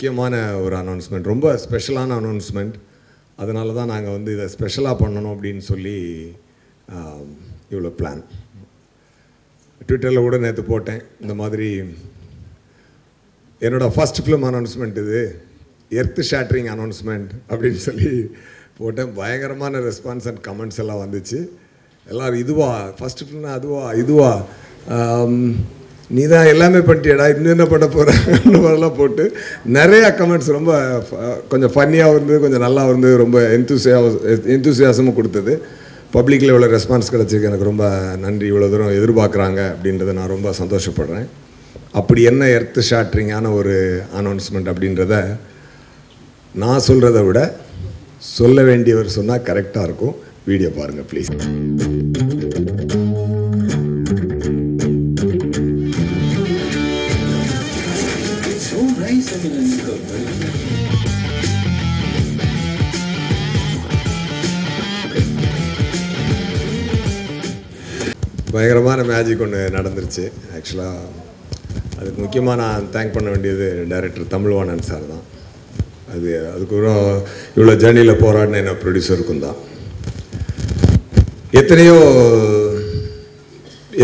முக்கியமான ஒரு அனௌன்ஸ்மெண்ட் ரொம்ப ஸ்பெஷலான அனௌன்ஸ்மெண்ட் அதனால தான் நாங்கள் வந்து இதை ஸ்பெஷலாக பண்ணணும் அப்படின்னு சொல்லி இவ்வளோ பிளான் ட்விட்டரில் கூட நேற்று போட்டேன். இந்த மாதிரி என்னோடய ஃபர்ஸ்ட் ஃபிலிம் அனௌன்ஸ்மெண்ட் இது. எர்த் ஷேட்ரிங் அனௌன்ஸ்மெண்ட் அப்படின்னு சொல்லி போட்டேன். பயங்கரமான ரெஸ்பான்ஸ் அண்ட் கமெண்ட்ஸ் எல்லாம் வந்துச்சு. எல்லோரும் இதுவா ஃபஸ்ட் ஃபிலிம்னா அதுவா இதுவா. நீ தான் எல்லாமே பண்ணிட்டியடா இன்னும் என்ன பண்ண போகிற மாதிரிலாம் போட்டு நிறையா கமெண்ட்ஸ் ரொம்ப ஃப- கொஞ்சம் ஃபன்னியாக இருந்தது கொஞ்சம் நல்லா இருந்தது ரொம்ப எந்தூசியா எந்தூசியாசமும் கொடுத்தது. பப்ளிக்கில் இவ்வளோ ரெஸ்பான்ஸ் கிடச்சிருக்கு. எனக்கு ரொம்ப நன்றி. இவ்வளோ தூரம் எதிர்பார்க்குறாங்க அப்படின்றத நான் ரொம்ப சந்தோஷப்படுறேன். அப்படி என்ன எர்த்து ஷாட்ரிங்கான ஒரு அனௌன்ஸ்மெண்ட் அப்படின்றத நான் சொல்கிறத விட சொல்ல வேண்டியவர் சொன்னால் கரெக்டாக இருக்கும். வீடியோ பாருங்கள் ப்ளீஸ் பயங்கரமான மேஜிக் ஒன்று நடந்துருச்சு. ஆக்சுவலாக அதுக்கு முக்கியமாக நான் தேங்க் பண்ண வேண்டியது டைரக்டர் தமிழ்வாணன் சார் தான். அது அதுக்கப்புறம் இவ்வளோ ஜேர்னியில் போராடின என்ன ப்ரொடியூசருக்கும் தான். எத்தனையோ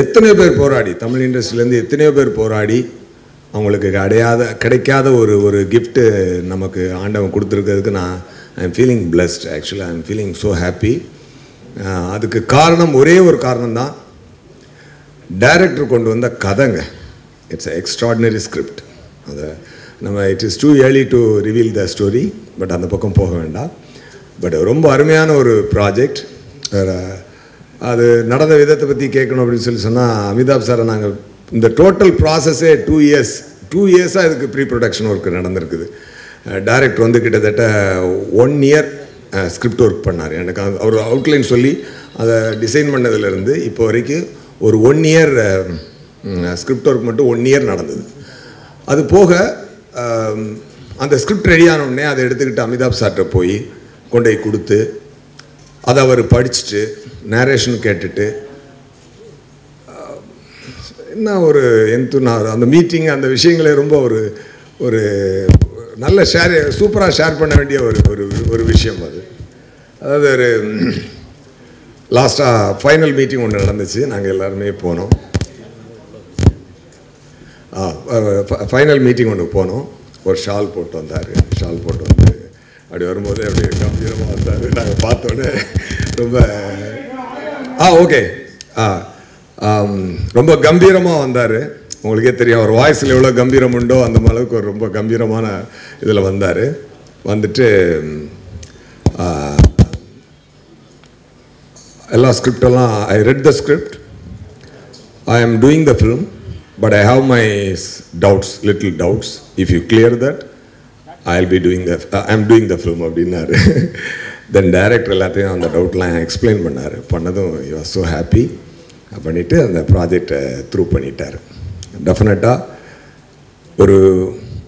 எத்தனையோ பேர் போராடி தமிழ் இண்டஸ்ட்ரியிலேருந்து எத்தனையோ பேர் போராடி அவங்களுக்கு அடையாத கிடைக்காத ஒரு ஒரு கிஃப்ட்டு நமக்கு ஆண்டவன் கொடுத்துருக்கிறதுக்கு நான் ஐ எம் ஃபீலிங் பிளஸ்ட் ஆக்சுவலாக I am feeling so happy அதுக்கு காரணம் ஒரே ஒரு காரணம் தான் டைரக்டர் கொண்டு வந்த கதைங்க. இட்ஸ் எக்ஸ்ட்ராடினரி ஸ்கிரிப்ட் அதை நம்ம it is too early to reveal the story but அந்த பக்கம் போக வேண்டாம். பட் ரொம்ப அருமையான ஒரு ப்ராஜெக்ட் அது நடந்த விதத்தை பற்றி கேட்கணும் அப்படின்னு சொல்லி சொன்னால் அமிதாப் சாரை நாங்கள் இந்த டோட்டல் ப்ராசஸே டூ இயர்ஸ் டூ இயர்ஸாக இதுக்கு ப்ரீ ப்ரொடக்ஷன் ஒர்க் நடந்திருக்குது டைரக்டர் வந்து கிட்டத்தட்ட ஒன் இயர் ஸ்கிரிப்ட் ஒர்க் பண்ணார். எனக்கு அவர் அவுட்லைன் சொல்லி அதை டிசைன் பண்ணதுலேருந்து இப்போ வரைக்கும் ஒரு ஒன் இயர் ஸ்கிரிப்ட் ஒர்க் மட்டும் ஒன் இயர் நடந்தது. அது போக um, அந்த ஸ்கிரிப்ட் ரெடியான உடனே அதை எடுத்துக்கிட்டு அமிதாப் சார்கிட்ட போய் கொண்டு போய் கொடுத்து அதை அவர் படிச்சுட்டு நேரேஷன் கேட்டுட்டு என்ன ஒரு எந்துனார் அந்த மீட்டிங் அந்த விஷயங்களே ரொம்ப ஒரு ஒரு நல்ல ஷேர் சூப்பராக ஷேர் பண்ண வேண்டிய ஒரு ஒரு விஷயம் அது. அதாவது ஒரு லாஸ்ட்டாக ஃபைனல் மீட்டிங் ஒன்று நடந்துச்சு. நாங்கள் எல்லாருமே போனோம். ஃபைனல் மீட்டிங் ஒன்று போனோம். ஒரு ஷால் போட்டு வந்தார். ஷால் போட்டு வந்து அப்படி வரும்போது அப்படியே கம்பீரமாக வந்தார். நாங்கள் பார்த்தோன்னே ரொம்ப ஆ ஓகே ஆ ரொம்ப கம்பீரமாக வந்தார். உங்களுக்கே தெரியும் அவர் வாய்ஸில் எவ்வளோ கம்பீரம் உண்டோ அந்த அளவுக்கு ஒரு ரொம்ப கம்பீரமான இதில் வந்தார். வந்துட்டு எல்லா ஸ்கிரிப்டெல்லாம் I read the script I am doing the film but I have my doubts little doubts if you clear that I I'll be doing the I I'm doing the film அப்படின்னாரு. தென் டைரக்டர் எல்லாத்தையும் அந்த டவுட்லாம் explain பண்ணார். பண்ணதும் you are so happy பண்ணிவிட்டு அந்த ப்ராஜெக்டை through பண்ணிட்டார். டெஃபினட்டாக ஒரு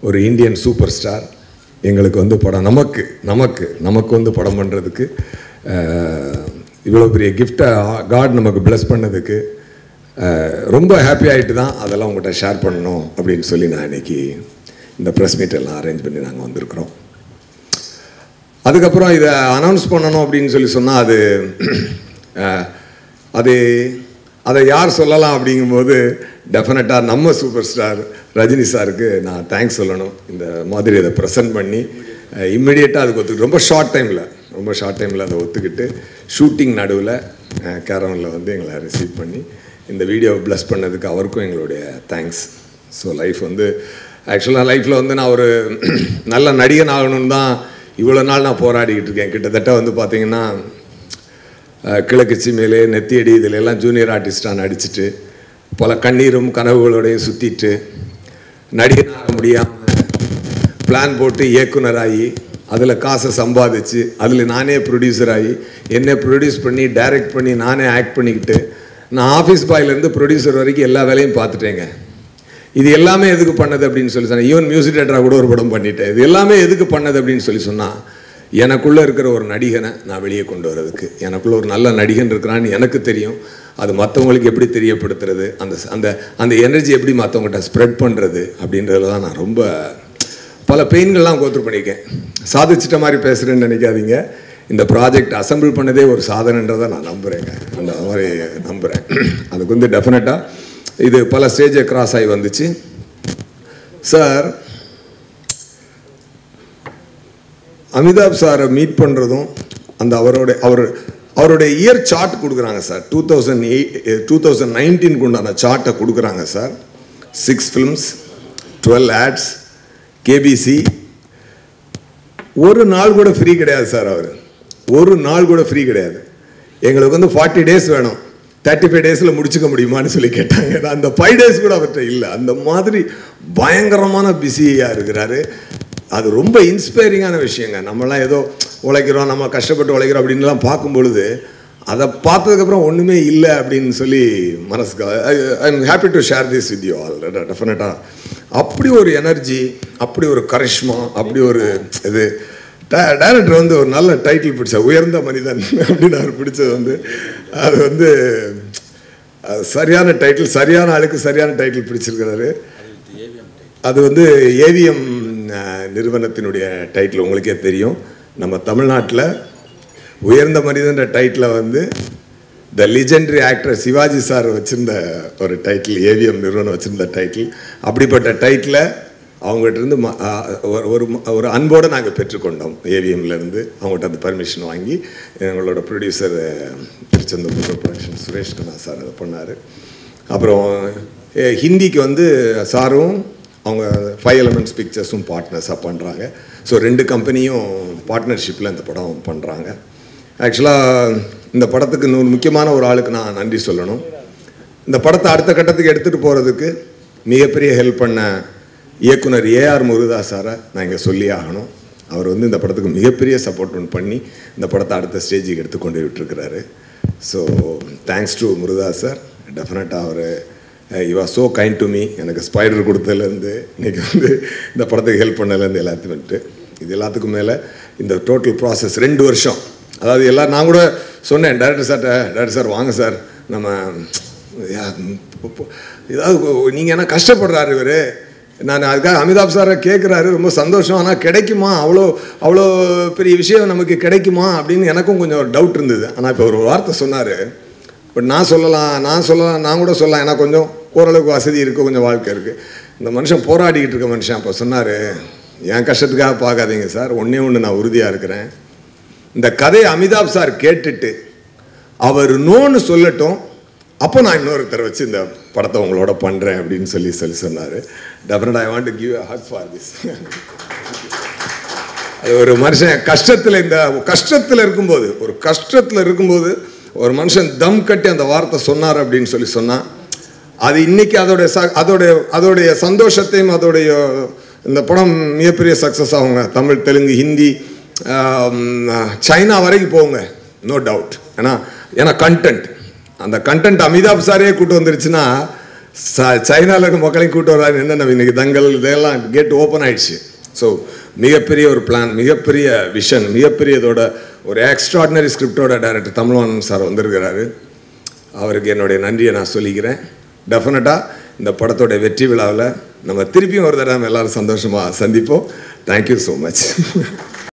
ஒரு இந்தியன் சூப்பர் ஸ்டார் எங்களுக்கு வந்து படம் நமக்கு நமக்கு நமக்கு வந்து படம் பண்ணுறதுக்கு இவ்வளோ பெரிய கிஃப்டை காட் நமக்கு ப்ளஸ் பண்ணதுக்கு ரொம்ப ஹாப்பி ஆகிட்டு தான் அதெல்லாம் உங்கள்கிட்ட ஷேர் பண்ணணும் அப்படின்னு சொல்லி நான் இன்றைக்கி இந்த ப்ரெஸ் மீட் எல்லாம் அரேஞ்ச் பண்ணி நாங்கள் வந்திருக்கிறோம். அதுக்கப்புறம் இதை அனௌன்ஸ் பண்ணணும் அப்படின்னு சொல்லி சொன்னால் அது அது அதை யார் சொல்லலாம் அப்படிங்கும்போது டெஃபினட்டாக நம்ம சூப்பர் ஸ்டார் ரஜினி சாருக்கு நான் தேங்க்ஸ் சொல்லணும். இந்த மாதிரி அதை ப்ரெசன்ட் பண்ணி இம்மிடியேட்டாக அதுக்கு ஒத்துக்கிட்டு ரொம்ப ஷார்ட் டைமில் ரொம்ப ஷார்ட் டைமில் அதை ஒத்துக்கிட்டு ஷூட்டிங் நடுவில் கேரவனில் வந்து எங்களை ரிசீவ் பண்ணி இந்த வீடியோவை ப்ளஸ் பண்ணதுக்கு அவருக்கும் எங்களுடைய தேங்க்ஸ் ஸோ லைஃப் வந்து ஆக்சுவலாக லைஃப்பில் வந்து நான் ஒரு நல்ல நடிகன் ஆகணும்னு தான் இவ்வளோ நாள் நான் போராடிக்கிட்டு இருக்கேன். கிட்டத்தட்ட வந்து பார்த்திங்கன்னா கிழக்கு சிமையிலே நெத்தியடி இதில் எல்லாம் ஜூனியர் ஆர்டிஸ்டாக நடிச்சுட்டு பல கண்ணீரும் கனவுகளோடையும் சுற்றிட்டு நடிகனாக முடியாமல் பிளான் போட்டு இயக்குனராகி அதில் காசை சம்பாதிச்சு அதில் நானே ப்ரொடியூசர் ஆகி என்னை ப்ரொடியூஸ் பண்ணி டைரக்ட் பண்ணி நானே ஆக்ட் பண்ணிக்கிட்டு நான் ஆஃபீஸ் பாய்லேருந்து ப்ரொடியூசர் வரைக்கும் எல்லா வேலையும் பார்த்துட்டேங்க. இது எல்லாமே எதுக்கு பண்ணது அப்படின்னு சொல்லி சொன்னேன் ஈவன் மியூசிக் டேரக்டராக கூட ஒரு படம் பண்ணிட்டேன். இது எல்லாமே எதுக்கு பண்ணது அப்படின்னு சொல்லி சொன்னால் எனக்குள்ளே இருக்கிற ஒரு நடிகனை நான் வெளியே கொண்டு வர்றதுக்கு. எனக்குள்ளே ஒரு நல்ல நடிகன் இருக்கிறான்னு எனக்கு தெரியும். அது மற்றவங்களுக்கு எப்படி தெரியப்படுத்துறது அந்த அந்த அந்த எனர்ஜி எப்படி மற்றவங்ககிட்ட ஸ்ப்ரெட் பண்ணுறது அப்படின்றதுல தான் நான் ரொம்ப பல பெயின்கள்லாம் கோத்துரு பண்ணியிருக்கேன். சாதிச்சிட்ட மாதிரி பேசுகிறேன்னு நினைக்காதீங்க. இந்த ப்ராஜெக்ட் அசம்பிள் பண்ணதே ஒரு சாதனைன்றதை நான் நம்புகிறேங்க அந்த மாதிரி நம்புகிறேன் அதுக்கு வந்து டெஃபினட்டாக இது பல ஸ்டேஜை கிராஸ் ஆகி வந்துச்சு. சார் அமிதாப் சாரை மீட் பண்ணுறதும் அந்த அவரோட அவர் அவருடைய இயர் சார்ட் கொடுக்குறாங்க sir two thousand eight two thousand நைன்டீனுக்கு உண்டான சார்ட்டை கொடுக்குறாங்க sir six films twelve ads KBC ஒரு நாள் கூட ஃப்ரீ கிடையாது சார் அவர். ஒரு நாள் கூட ஃப்ரீ கிடையாது. எங்களுக்கு வந்து ஃபார்ட்டி டேஸ் வேணும். தேர்ட்டி ஃபைவ் டேஸில் முடிச்சுக்க முடியுமான்னு சொல்லி கேட்டாங்க. அந்த ஃபைவ் டேஸ் கூட அவர்கிட்ட இல்லை. அந்த மாதிரி பயங்கரமான பிஸியாக இருக்கிறாரு. அது ரொம்ப இன்ஸ்பைரிங்கான விஷயங்க. நம்மலாம் ஏதோ உழைக்கிறோம் நம்ம கஷ்டப்பட்டு உழைக்கிறோம் அப்படின்லாம் பார்க்கும் பொழுது அதை பார்த்ததுக்கப்புறம் ஒன்றுமே இல்லை அப்படின்னு சொல்லி மனசுக்கு I am happy to share this with you all டெஃபினட்டாக அப்படி ஒரு எனர்ஜி அப்படி ஒரு கரிஷ்மா அப்படி ஒரு இது. டைரக்டர் வந்து ஒரு நல்ல டைட்டில் பிடிச்ச உயர்ந்த மனிதன் அப்படின்னு அவர் பிடிச்சது வந்து அது வந்து சரியான டைட்டில் சரியான ஆளுக்கு சரியான டைட்டில் பிடிச்சிருக்கிறாரு. அது வந்து ஏவிஎம் நிறுவனத்தினுடைய டைட்டில் உங்களுக்கே தெரியும். நம்ம தமிழ்நாட்டில் உயர்ந்த மனிதன்ற டைட்டில் வந்து the legendary actor Sivaji sir வச்சுருந்த ஒரு டைட்டில் ஏவிஎம் நிறுவனம் வச்சுருந்த டைட்டில் அப்படிப்பட்ட டைட்டில் அவங்ககிட்ட இருந்து ம- ஒரு ஒரு அன்போடு நாங்கள் பெற்றுக்கொண்டோம். ஏவிஎம்லேருந்து அவங்ககிட்ட அந்த பர்மிஷன் வாங்கி எங்களோட producer Tiruchendur production Suresh Kanna sir அதை பண்ணார். அப்புறம் ஹிந்திக்கு வந்து சாரும் அவங்க ஃபைவ் எலமெண்ட்ஸ் பிக்சர்ஸும் பார்ட்னர்ஸாக பண்ணுறாங்க ஸோ ரெண்டு கம்பெனியும் பார்ட்னர்ஷிப்பில் இந்த படம் பண்ணுறாங்க ஆக்சுவலாக இந்த படத்துக்கு இன்னொரு முக்கியமான ஒரு ஆளுக்கு நான் நன்றி சொல்லணும். இந்த படத்தை அடுத்த கட்டத்துக்கு எடுத்துகிட்டு போகிறதுக்கு மிகப்பெரிய ஹெல்ப் பண்ண இயக்குனர் ஏஆர் முருகா சாரை நான் இங்கே சொல்லி ஆகணும். அவர் வந்து இந்த படத்துக்கு மிகப்பெரிய சப்போர்ட் ஒன்று பண்ணி இந்த படத்தை அடுத்த ஸ்டேஜுக்கு எடுத்து கொண்டு விட்டுருக்கிறாரு. So thanks to Muruga sir டெஃபினட்டாக அவர் you are so kind to me எனக்கு ஸ்பைடர் கொடுத்ததுலேருந்து இன்றைக்கி வந்து இந்த படத்துக்கு ஹெல்ப் பண்ணதுலேருந்து எல்லாத்தையும் வந்துட்டு. இது எல்லாத்துக்கும் மேலே இந்த டோட்டல் ப்ராசஸ் ரெண்டு வருஷம் அதாவது எல்லாம் நான் கூட சொன்னேன் டேரக்டர் சார்கிட்ட டேரக்டர் சார் வாங்க சார் நம்ம யா- ஏதாவது நீங்கள் என்ன கஷ்டப்படுறாரு இவர்? நான் அதுக்காக அமிதாப் சாரை கேட்குறாரு ரொம்ப சந்தோஷம். ஆனால் கிடைக்குமா? அவ்வளோ அவ்வளோ பெரிய விஷயம் நமக்கு கிடைக்குமா? அப்படின்னு எனக்கும் கொஞ்சம் டவுட் இருந்தது. ஆனால் இப்போ ஒரு வார்த்தை சொன்னார். பட் நான் சொல்லலாம் நான் சொல்லலாம் நான் கூட சொல்லலாம். ஏன்னா கொஞ்சம் ஓரளவுக்கு வசதி இருக்குது கொஞ்சம் வாழ்க்கை இருக்குது இந்த மனுஷன் போராடிக்கிட்டு இருக்க மனுஷன் அப்போ சொன்னார் என் கஷ்டத்துக்காக பார்க்காதீங்க சார் ஒன்றே ஒன்று நான் உறுதியாக இருக்கிறேன். இந்த கதையை அமிதாப் சார் கேட்டுட்டு அவர் நோன்னு சொல்லட்டும் அப்போ நான் இன்னொருத்தரை வச்சு இந்த படத்தை உங்களோட பண்ணுறேன் அப்படின்னு சொல்லி சொல்லி சொன்னார். Definite I want to give a hug for this அது ஒரு மனுஷன் கஷ்டத்தில் இந்த கஷ்டத்தில் இருக்கும்போது ஒரு கஷ்டத்தில் இருக்கும்போது ஒரு மனுஷன் தம் கட்டி அந்த வார்த்தை சொன்னார் அப்படின்னு சொல்லி சொன்னான் அது இன்னைக்கு அதோடைய ச அதோடைய அதோடைய சந்தோஷத்தையும் அதோடைய இந்த படம் மிகப்பெரிய சக்ஸஸ் ஆகுங்க. தமிழ் தெலுங்கு ஹிந்தி சைனா வரைக்கும் போங்க நோ டவுட் ஏன்னா ஏன்னா கண்டென்ட் அந்த கண்டென்ட் அமிதாப் சாரே கூட்டு வந்துருச்சுன்னா ச- சைனால இருக்க மக்களையும் கூட்டு வர்றாரு. என்னென்ன இன்றைக்கி தங்கல் இதெல்லாம் கேட் ஓப்பன் ஆயிடுச்சு. ஸோ மிகப்பெரிய ஒரு பிளான் மிகப்பெரிய விஷன் மிகப்பெரியதோட ஒரு எக்ஸ்ட்ராடினரி ஸ்கிரிப்டோட டைரக்டர் தமிழ்வானன் சார் வந்திருக்கிறாரு. அவருக்கு என்னுடைய நன்றியை நான் சொல்லிக்கிறேன். டெஃபினட்டாக இந்த படத்தோட வெற்றி விழாவில் நம்ம திருப்பியும் ஒரு தடவை எல்லோரும் எல்லாரும் சந்தோஷமாக சந்திப்போம். Thank you so much